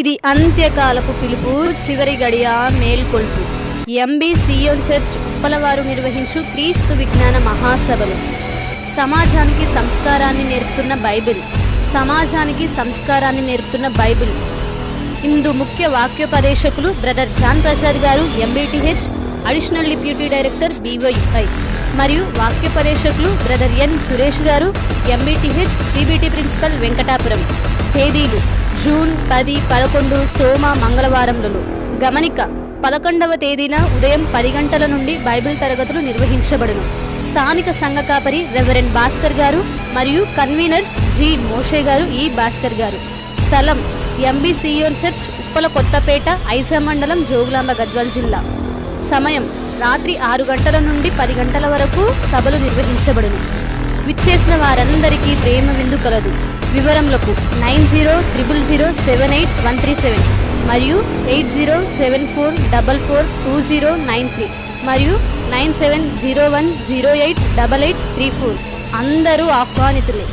ఇది అంత్యకాలపు పిలుపు చివరి గడియ మేల్కొల్పు. ఎంబీ సియోన్ చర్చ్ ఉప్పలవారు నిర్వహించు క్రీస్తు విజ్ఞాన మహాసభలు. సమాజానికి సంస్కారాన్ని నేర్పుతున్న బైబిల్. సమాజానికి సంస్కారాన్ని నేర్పుతున్న బైబిల్. ఇందు ముఖ్య వాక్యోపదేశకులు brother John Prasad garu MBTh additional deputy director BYI మరియు వాక్యోపదేశకులు బ్రదర్ ఎన్ సురేష్ గారు ఎంబీటీహెచ్ సిబిటి ప్రిన్సిపల్ వెంకటాపురం. తేదీలు జూన్ పది పదకొండు సోమ మంగళవారములలో గమనిక పదకొండవ తేదీన ఉదయం పది గంటల నుండి బైబిల్ తరగతులు నిర్వహించబడును. స్థానిక సంఘ కాపరి రెవరెండ్ భాస్కర్ గారు మరియు కన్వీనర్స్ జి మోషే గారు ఈ భాస్కర్ గారు. స్థలం ఎంబీసీయోన్ చర్చ్ ఉప్పల కొత్తపేట ఐసా మండలం జోగులాంబ గద్వాల్ జిల్లా. సమయం రాత్రి ఆరు గంటల నుండి పది గంటల వరకు సభలు నిర్వహించబడును. విచ్చేసిన వారందరికీ ప్రేమ విందు కలదు. వివరములకు nine zero triple zero seven eight one three seven మరియు eight zero seven four double four two zero nine three మరియు nine seven zero one zero eight double eight three four. అందరూ ఆహ్వానితులే.